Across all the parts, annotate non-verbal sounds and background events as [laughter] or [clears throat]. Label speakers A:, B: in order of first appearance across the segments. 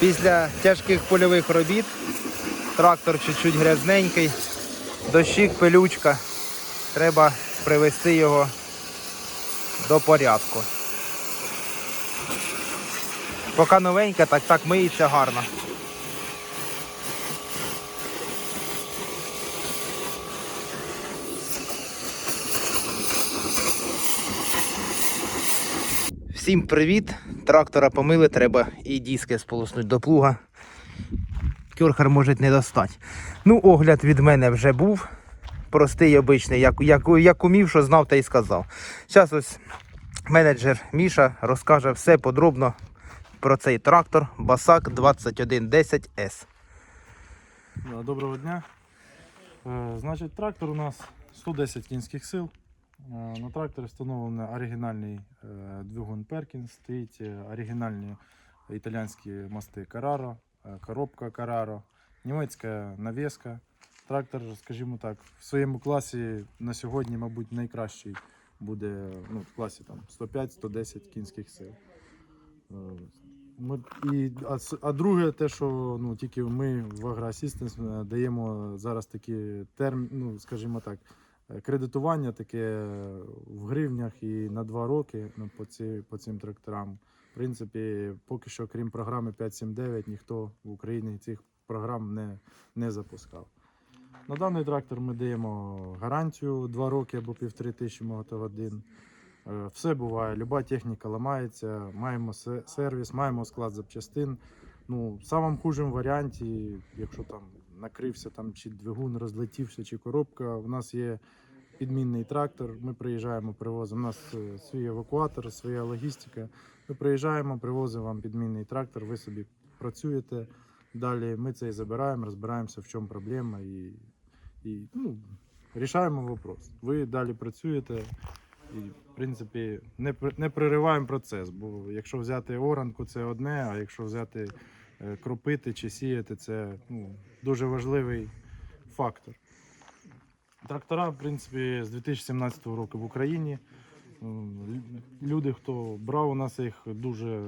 A: Після тяжких польових робіт трактор чуть-чуть грязненький, дощик, пилючка. Треба привести його до порядку. Поки новенька, так так миється гарно. Всім привіт! Трактора помили, треба і диски сполоснути до плуга. Кюрхер може не достати. Ну, огляд від мене вже був. Простий, обичний, як, як, як умів, що знав, та й сказав. Зараз ось менеджер Міша розкаже все подробно про цей трактор Басак 2110S.
B: Доброго дня. Е, Значить, трактор у нас 110 кінських сил. Е, На тракторі встановлений оригінальний е, двигун Perkins, стоїть е, оригінальні італійські мости е, коробка Carraro, німецька навіска. Трактор, скажімо так, в своєму класі на сьогодні, мабуть, найкращий буде ну, в класі там 105-110 кінських сил. Ми, і, а, а друге, те, що ну, тільки ми в AgroAssistance е, даємо зараз такі терм, ну, скажімо так, кредитування таке в гривнях і на два роки ну, по, ці, по цим тракторам. В принципі, поки що, крім програми 579, ніхто в Україні цих програм не, не запускав. На даний трактор ми даємо гарантію 2 роки або півтори тисячі мотогодин. Е, Все буває, люба техніка ламається, маємо сервіс, маємо склад запчастин. Ну, в самому хужому варіанті, якщо там накрився там, чи двигун розлетівся, чи коробка, у нас є підмінний трактор. Ми приїжджаємо, привозимо. У нас е, свій евакуатор, своя логістика. Ми приїжджаємо, привозимо вам підмінний трактор, ви собі працюєте. Далі ми це і забираємо, розбираємося, в чому проблема і, і ну, рішаємо вопрос. Ви далі працюєте. І, в принципі, не, не прориваємо процес, бо якщо взяти оранку, це одне, а якщо взяти кропити чи сіяти, це ну, дуже важливий фактор. Трактора, в принципі, з 2017 року в Україні. Люди, хто брав у нас їх, дуже,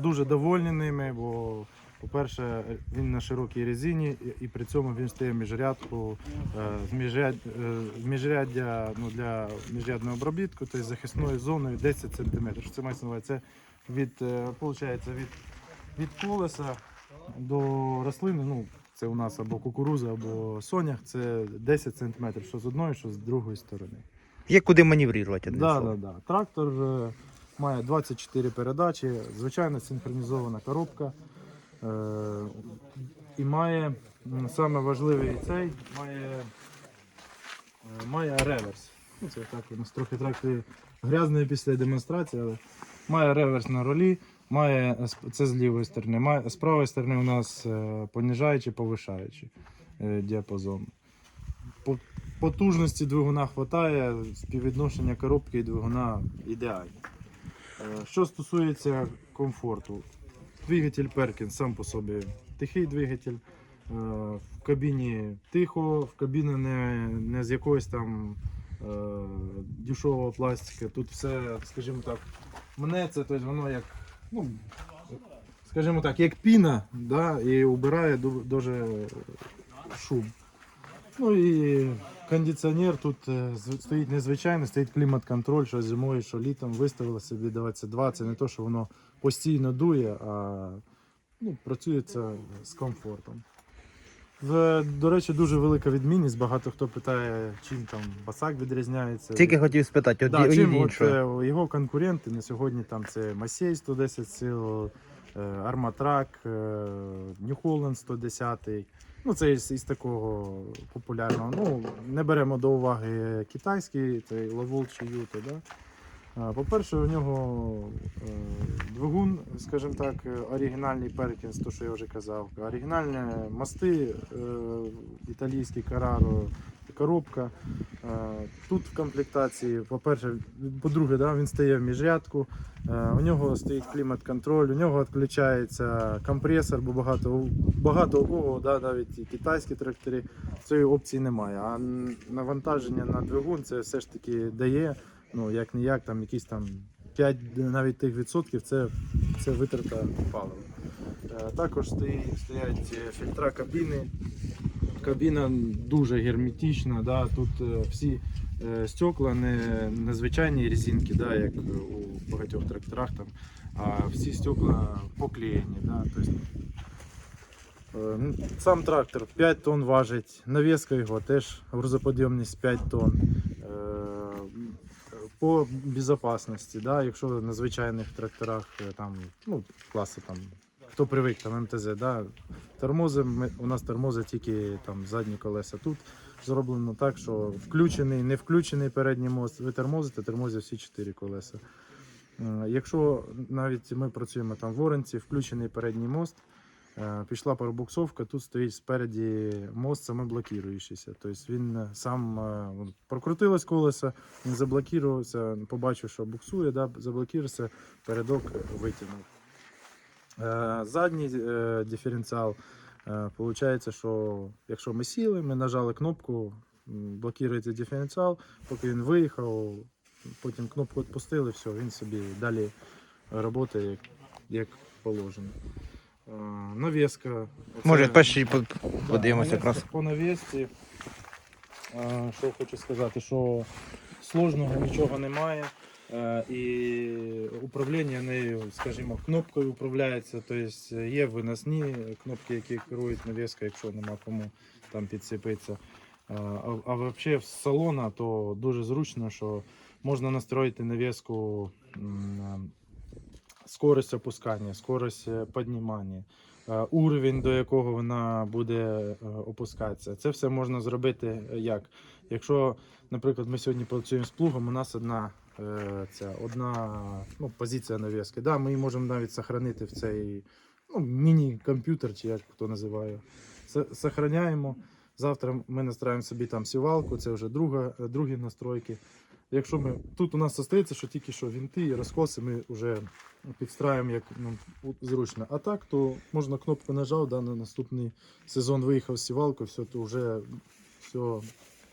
B: дуже довольні ними, бо, по-перше, він на широкій резині, і, при цьому він стає міжрядку е, з е, міжряддя ну, для міжрядного обробітку, тобто захисною зоною 10 см. Це мається? Це від, е, получається, від, від колеса до рослини. Ну, це у нас або кукуруза, або сонях, це 10 см, що з одної, що з другої сторони.
A: Є куди маневрувати. одним
B: Да, да, да. Трактор е, має 24 передачі, звичайно синхронізована коробка. Е, і має саме важливий цей має, е, має реверс. Ну, це так у нас трохи трактор грязний після демонстрації, але має реверс на ролі, має це з лівої сторони. Має, з правої сторони у нас е, поніжаючий, повишаючий е, діапазон. По потужності двигуна вистачає, співвідношення коробки і двигуна ідеальне. Е, Що стосується комфорту, двигатель Perkins сам по собі тихий двигатель. В кабіні тихо, в кабіні не, не з якогось там е, дешевого пластика. Тут все, скажімо так, мнеться, тобто воно як, ну, скажімо так, як піна, да, і убирає дуже шум. Ну і кондиціонер тут е, стоїть незвичайно, стоїть клімат-контроль, що зимою, що літом виставили собі 22. Це не то, що воно постійно дує, а ну, працює це з комфортом. В, до речі, дуже велика відмінність. Багато хто питає, чим там басак відрізняється.
A: Тільки хотів спитати,
B: Да,
A: від
B: чим от, е, його конкуренти на сьогодні там це Масей 110 сил, Арматрак, New Holland 110. Ну, це із, із такого популярного. Ну, не беремо до уваги китайський, це Лавол чи Юта. Да? По-перше, у нього е, двигун, скажімо так, е, оригінальний Перкінс, то що я вже казав. Оригінальні мости, е, італійський Carraro, коробка. Тут в комплектації, по-перше, по-друге, да, він стає в міжрядку, у нього стоїть клімат-контроль, у нього відключається компресор, бо багато, багато кого, да, навіть і китайські трактори, цієї опції немає. А навантаження на двигун це все ж таки дає, ну як ніяк, там якісь там 5 навіть тих відсотків це, це витрата палива. Е, Також стоять е, фільтра кабіни. Кабіна дуже герметична, да? тут е, всі стекла не, не звичайні резинки, да? як у багатьох тракторах, там, а всі стекла поклеєні. Да? Ну, сам трактор 5 тонн важить, навіска його теж грузоподйомність 5 тонн. По безпечності, да? якщо на звичайних тракторах е, там, ну, класу там, хто привик там МТЗ, да? тормози, ми, у нас тормози тільки там задні колеса. Тут зроблено так, що включений, не включений передній мост, ви тормозите, тормозять всі чотири колеса. Е, Якщо навіть ми працюємо там в Оренці, включений передній мост, пішла пробуксовка, тут стоїть спереді мост самоблокіруючийся. Тобто він е, сам е, прокрутилось колесо, він заблокувався, побачив, що буксує, да, заблокувався, передок витягнув. Е, Задній е, диференціал. Е, Получається, що якщо ми сіли, ми нажали кнопку, блокується диференціал, поки він виїхав, потім кнопку відпустили, все, він собі далі працює як положено. Е, Навіска.
A: Може, перші по- подивимося
B: Да,
A: якраз.
B: По навісці, е, що хочу сказати, що сложного нічого немає. Е, І управління нею, скажімо, кнопкою управляється. Тобто є виносні кнопки, які керують навіскою, якщо нема кому там підсипитися. А, а взагалі з салона то дуже зручно, що можна настроїти навіску скорость опускання, скорость е, піднімання, е, уровень, до якого вона буде е, опускатися. Це все можна зробити як? Якщо, наприклад, ми сьогодні працюємо з плугом, у нас одна, ця, одна ну, позиція навіски. Да, ми її можемо навіть сохранити в цей ну, міні-комп'ютер, чи як хто називає. Сохраняємо. Завтра ми настраємо собі там сівалку, це вже друга, другі настройки. Якщо ми тут у нас остається, що тільки що вінти і розкоси ми вже підстраюємо як ну, зручно. А так, то можна кнопку нажав, да, на наступний сезон виїхав з сівалкою, все, то вже все.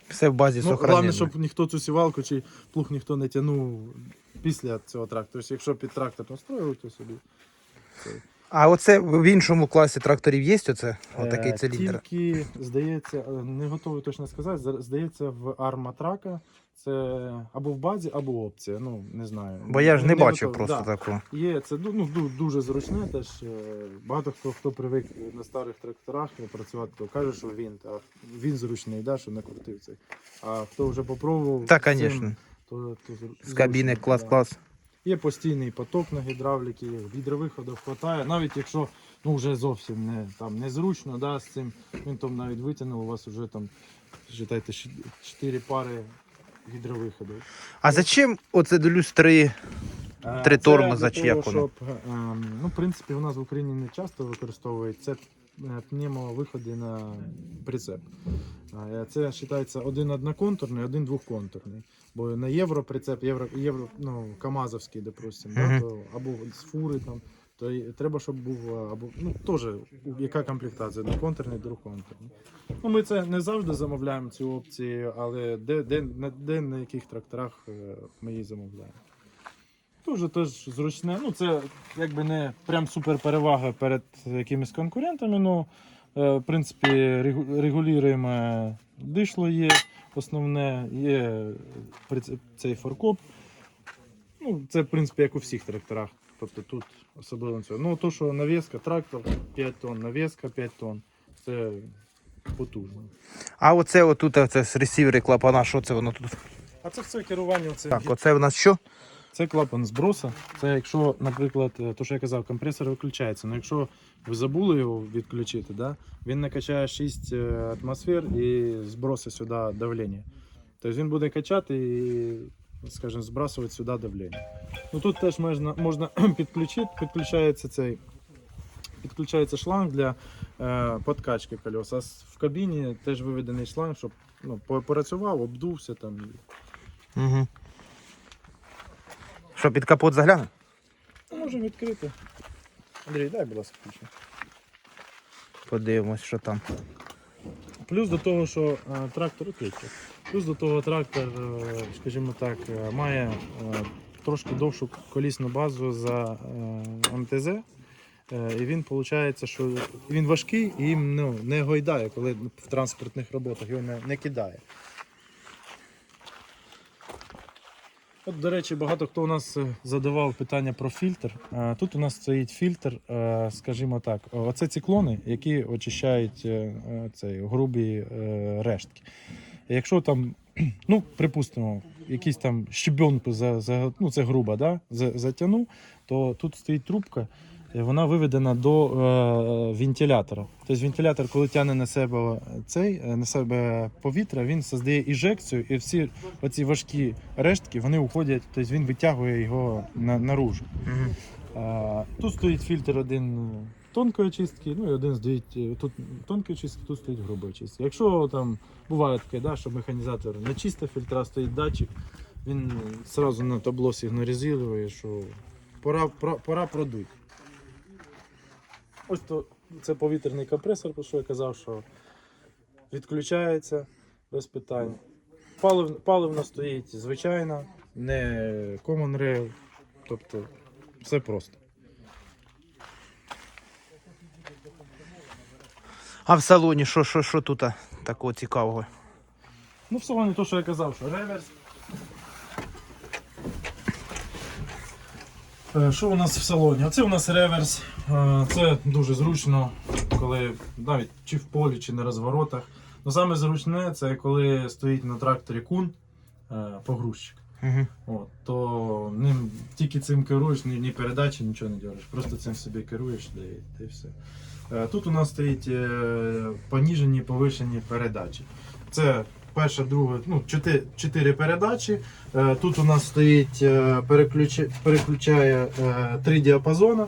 A: Все в базі
B: Ну, головне, щоб ніхто цю сівалку чи плуг ніхто не тягнув після цього трактора. Тобто, якщо під трактор настроїли, то собі.
A: А оце в іншому класі тракторів є оце? Отакий
B: Е,
A: циліндр.
B: Тільки, здається, е, не готовий точно сказати, зда- здається, в арматрака це або в базі, або опція. Ну, не знаю.
A: Бо я ж не бачив
B: готовий.
A: просто
B: Да.
A: такого.
B: Є, це ну, дуже зручне. Теж е, багато хто хто привик на старих тракторах працювати, то каже, що він, а він зручний, да, що не крутив цей. А хто вже попробував,
A: Так, звісно.
B: то, то
A: З кабіни
B: зручно, да.
A: клас-клас.
B: Є постійний поток на гідравліки, гідровиходів хватає, навіть якщо ну, вже зовсім не, там, незручно да, з цим, він там навіть витягнув, у вас вже там, вважайте, 4 пари гідровиходів.
A: А зачем оце дивлюсь три?
B: Е,
A: Три тормоза чи як воно?
B: ем, ну, в принципі, у нас в Україні не часто використовують це е, пневмовиходи на прицеп. Е, Це вважається один одноконтурний, один двохконтурний. Бо на євро прицеп, євро, євро ну, Камазовський, допустим,
A: Мгм.
B: да, то, або з фури там. То треба, щоб був е, або ну теж яка комплектація, одноконтурний, двохконтурний. Ну, ми це не завжди замовляємо цю опцію, але де, де, на, де на яких тракторах е, ми її замовляємо. Дуже теж зручне. Ну, це якби не прям супер перевага перед якимись конкурентами. Ну, е, в принципі, регулюємо дишло є основне, є цей форкоп. Ну, це, в принципі, як у всіх тракторах. Тобто тут особливо нічого. Ну, то, що навіска, трактор 5 тонн, навіска 5 тонн. Це потужно.
A: А оце отут оце з ресівери клапана, що це воно тут?
B: А це все керування. Це
A: Так, оце в нас що?
B: Це клапан зброса. Це якщо, наприклад, е, то, що я казав, компресор виключається. Ну якщо ви забули його відключити, да, він накачає 6 е, атмосфер і збросить сюди давлення. Тобто він буде качати і, скажімо, збрасувати сюди давлення. Ну тут теж можна, можна [clears throat] підключити, підключається цей. Підключається шланг для е, подкачки колес. А в кабіні теж виведений шланг, щоб ну, попрацював, обдувся там.
A: Угу. Що, під капот загляне?
B: Ну, Можемо відкрити. Андрій, дай, будь ласка, ключі.
A: Подивимось, що там.
B: Плюс до того, що е, трактор відкритий. Плюс до того трактор, е, скажімо так, е, має е, трошки довшу колісну базу за МТЗ. І він виходить, що він важкий і ну, не гойдає, коли в транспортних роботах його не, не кидає. От, до речі, багато хто у нас е, задавав питання про фільтр. Е, Тут у нас стоїть фільтр, е, скажімо так, оце циклони, які очищають цей, грубі рештки. Якщо там, [clears throat] ну, припустимо, якийсь там щебенку за, за ну це груба, да, за, затягнув, то тут стоїть трубка, вона виведена до е, вентилятора. Тобто вентилятор, коли тягне на себе цей, е, на себе повітря, він создає іжекцію, і всі оці важкі рештки вони уходять, тобто він витягує його на, наружу.
A: Угу.
B: А, тут стоїть фільтр один тонкої очистки, ну і один стоїть е, тут тонкої очистки, тут стоїть грубої очистки. Якщо там буває таке, да, що механізатор не чисто фільтра, стоїть датчик, він одразу на табло сигналізує, що пора, пора, пора продуть. Ось то це повітряний компресор, про що я казав, що відключається без питань. Палив, паливно стоїть звичайно, не Common Rail, тобто все просто.
A: А в салоні що, що, що тут такого цікавого?
B: Ну, в салоні то, що я казав, що реверс. Що у нас в салоні? Оце у нас реверс. Е, Це дуже зручно, коли навіть чи в полі, чи на розворотах. Ну саме зручне це коли стоїть на тракторі кун е, погрузчик.
A: Угу.
B: От, то ним тільки цим керуєш, ні, ні передачі, нічого не дереш. Просто цим собі керуєш, де, де і все. Е, Тут у нас стоїть е, поніжені, повишені передачі. Це перша, друга, ну, чотири, чотири передачі. Е, Тут у нас стоїть е, переключа, переключає е, три діапазони.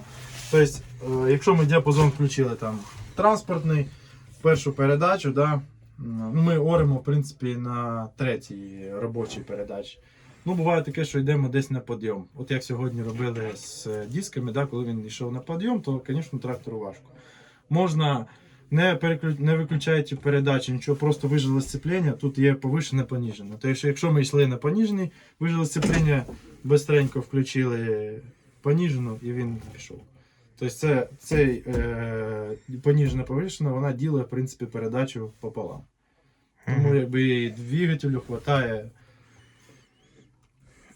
B: Тобто, е, якщо ми діапазон включили там транспортний, першу передачу, да, ну, ми оремо в принципі на третій робочій передачі. Ну, буває таке, що йдемо десь на підйом. От як сьогодні робили з дисками, да, коли він йшов на підйом, то, звісно, трактору важко. Можна, не, переклю... не виключаючи передачі, нічого, просто вижили сцеплення, тут є повишене поніжене. Тобто, якщо ми йшли на поніжений, вижили сцеплення, бистренько включили поніжену і він пішов. Тобто це, цей е, поніжена повишена, вона ділить в принципі передачу пополам. Тому якби і двигателю вистачає.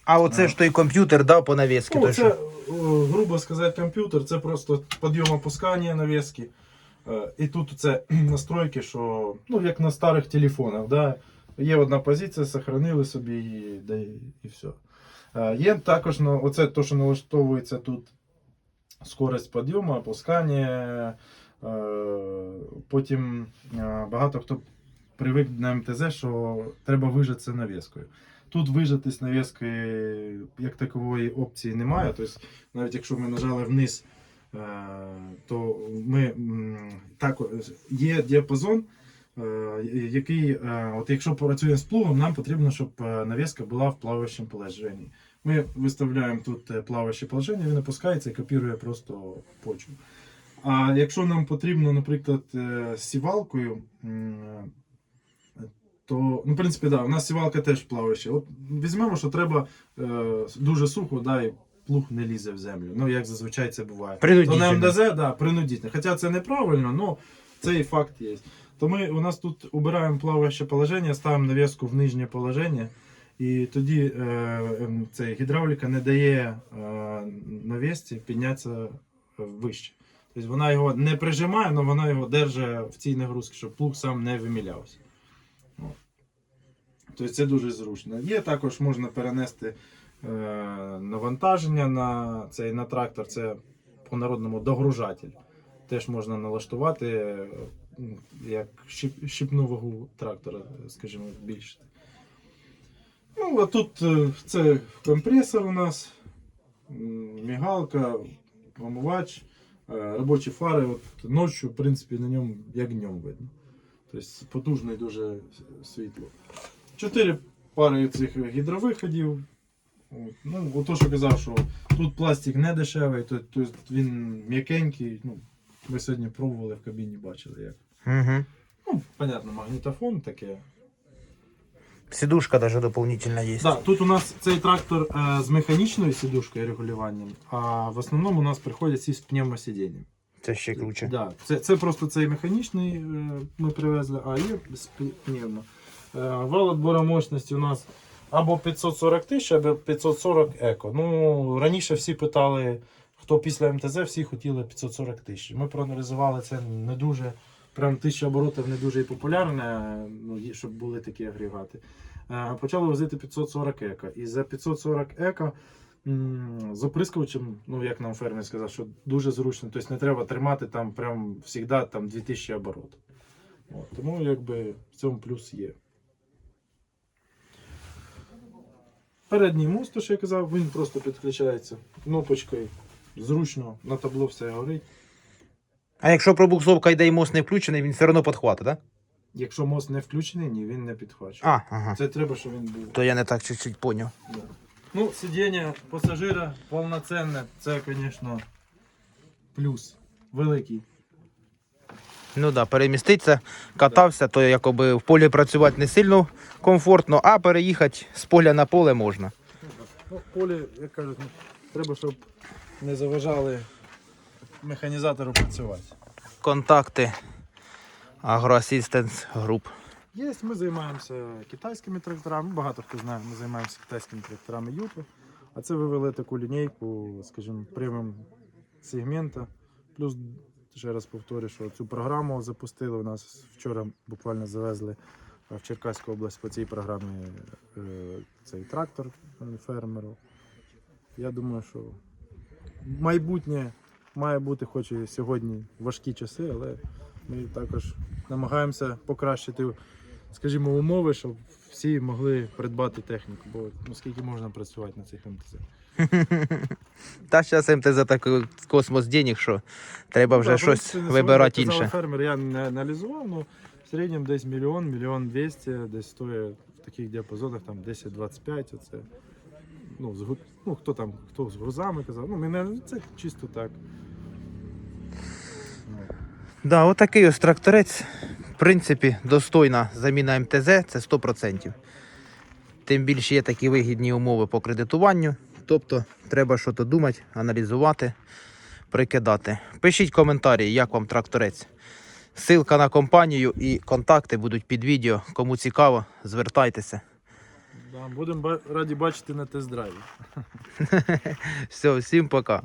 A: А оце ж той комп'ютер, да, по навіски.
B: Ну, це,
A: що...
B: грубо сказати, комп'ютер, це просто підйом опускання навіски. Е, І тут це [clears throat] настройки, що ну, як на старих телефонах. Да? Є одна позиція, сохранили собі і, да, і, все. Є також ну, оце то, що налаштовується тут скорость підйому, опускання. Е, Потім е, багато хто привик на МТЗ, що треба вижати це навіскою. Тут вижатись навіскою як такової опції немає. Тобто, навіть якщо ми нажали вниз, то ми так, є діапазон, е, який, е, от якщо працюємо з плугом, нам потрібно, щоб е, навіска була в плаваючому положенні. Ми виставляємо тут е, плаваюче положення, він опускається і копірує просто почву. А якщо нам потрібно, наприклад, е, сівалкою, то, ну, в принципі, да, у нас сівалка теж плаваюча. От візьмемо, що треба е, дуже сухо, да, і плуг не лізе в землю. Ну, як зазвичай це буває. То на. МДЗ, да, принудительно. Хоча це неправильно, але цей факт є. То ми у нас тут убираємо плаваюче положення, ставимо навіску в нижнє положення, і тоді е, ем, цей, гідравліка не дає е, навісці піднятися вище. Тобто вона його не прижимає, але вона його держить в цій нагрузці, щоб плуг сам не вимілявся. Тобто це дуже зручно. Є також можна перенести навантаження на цей на трактор. Це по-народному догружатель. Теж можна налаштувати е, як щіп, щіпну вагу трактора, скажімо, збільшити. Ну, а тут е, це компресор у нас, мігалка, омивач, е, робочі фари. От ночі, в принципі, на ньому як днем видно. Тобто потужне дуже світло. Чотири пари цих гідровиходів. От. Ну, ото, що казав, що тут пластик не дешевий, то, то він м'якенький. Ну, ви сьогодні пробували в кабіні, бачили як.
A: Угу.
B: Ну, понятно, магнітофон таке.
A: Сидушка даже дополнительно є.
B: Да, тут у нас цей трактор е, з механічною сідушкою регулюванням, а в основному у нас приходять всі з пневмосидінням.
A: Це ще круче.
B: Да, це, це просто цей механічний е, ми привезли, а є з пневмо. Е, Вал відбору мощності у нас або 540 тисяч, або 540 еко. Ну, раніше всі питали, хто після МТЗ, всі хотіли 540 тисяч. Ми проаналізували це не дуже, прям тисяча оборотів не дуже і популярне, ну, щоб були такі агрегати. Е, Почали возити 540 еко. І за 540 еко з оприскувачем, ну як нам фермер сказав, що дуже зручно, тобто не треба тримати там прям завжди там 2000 оборотів. От, тому якби в цьому плюс є. Передній мост, то, що я казав, він просто підключається кнопочкою. Зручно, на табло все горить.
A: А якщо пробуксовка йде і мост не включений, він все одно підхватить, так?
B: Якщо мост не включений, ні, він не підхвачує.
A: А, ага.
B: Це треба, щоб він був.
A: То я не так чуть-чуть поняв.
B: Да. Ну, сидіння пасажира повноцінне, це, звісно, плюс великий.
A: Ну да, переміститися, катався, то якоби в полі працювати не сильно комфортно, а переїхати з поля на поле можна.
B: Ну, в полі, як кажуть, треба, щоб не заважали механізатору працювати.
A: Контакти Агроасістенс груп.
B: Є, ми займаємося китайськими тракторами. Багато хто знає, ми займаємося китайськими тракторами Юпи. А це вивели таку лінійку, скажімо, преміум сегмента. Плюс, ще раз повторю, що цю програму запустили. У нас вчора буквально завезли в Черкаську область по цій програмі е, цей трактор фермеру. Я думаю, що майбутнє має бути, хоч і сьогодні важкі часи, але ми також намагаємося покращити, скажімо, умови, щоб всі могли придбати техніку, бо ну, скільки можна працювати на цих МТЗ. [laughs]
A: Та зараз МТЗ такий космос денег, що треба вже щось вибирати інше.
B: Фермер, я не аналізував, ну в середньому десь мільйон, мільйон двісті, десь стоїть в таких діапазонах там 10-25. Оце. Ну, з, ну, хто там, хто з грузами казав, ну, мене це чисто так.
A: Да, отакий ось тракторець. В принципі, достойна заміна МТЗ це 100%. Тим більше є такі вигідні умови по кредитуванню. Тобто треба щось думати, аналізувати, прикидати. Пишіть коментарі, як вам тракторець. Ссылка на компанію і контакти будуть під відео. Кому цікаво, звертайтеся.
B: Да, будемо раді бачити на тест-драйві. [laughs]
A: Все, всім пока.